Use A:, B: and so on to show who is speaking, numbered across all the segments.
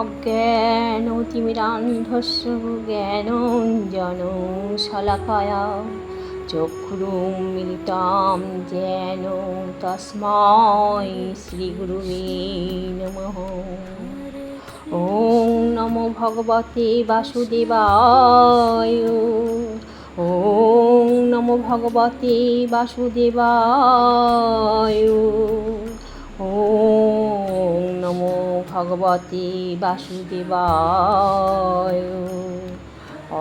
A: অজ্ঞান তিমিরান্ধস্য শলাকায়া। চক্ষুরুম মিলিতাম যেন তস্মাই শ্রীগুরুবে নমঃ। ওম নমো ভগবতে বাসুদেবায়। ওম নমো ভগবতে বাসুদেবায়। ওম নমো ভগবতে বাসুদেবায়।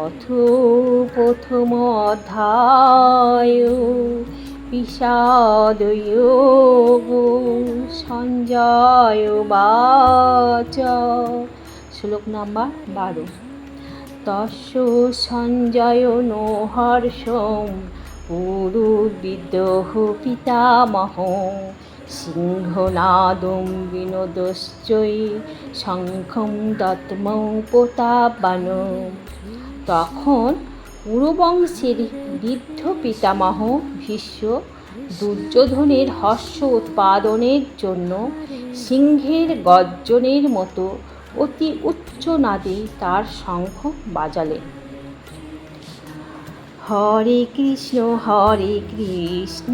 A: অথ প্রথম অধ্যায় বিষাদয়োগ সঞ্জয় বাচ। শ্লোক নাম্বার বারো। তস্য সঞ্জয় নো হর্ষম পুরুবিদ্রোহ পিতামহ সিংহনাদম বিনোদশ্চৈ শঙ্খম দত্মৌ প্রতাপান। তখন পুরবংশের বৃদ্ধ পিতামহ ভীষ্ম দুর্যোধনের হর্ষ উৎপাদনের জন্য সিংহের গর্জনের মতো অতি উচ্চ নাদে তার শঙ্খ বাজালেন। হরে কৃষ্ণ হরে কৃষ্ণ।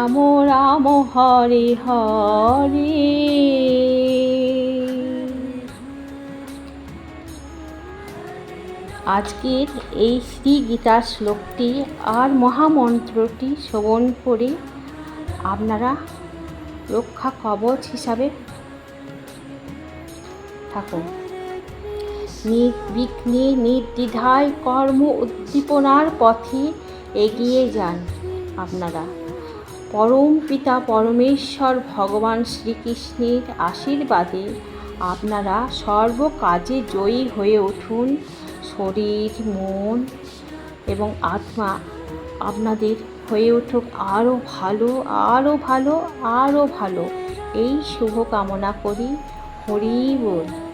A: রাম রাম, হরে হরে। আজকের এই শ্রী গীতার শ্লোকটি আর মহামন্ত্রটি শ্রবণ করে আপনারা রক্ষা কবচ হিসাবে থাকুন। নির্বিঘ্নে নির্দ্বিধায় কর্ম উদ্দীপনার পথে এগিয়ে যান আপনারা। পরম পিতা পরমেশ্বর ভগবান শ্রীকৃষ্ণের আশীর্বাদে আপনারা সর্ব কাজে জয়ী হয়ে উঠুন। শরীর, মন এবং আত্মা আপনাদের হয়ে উঠুক। আরও ভালো আরও ভালো আরও ভালো। এই শুভ কামনা করি। হরি বল।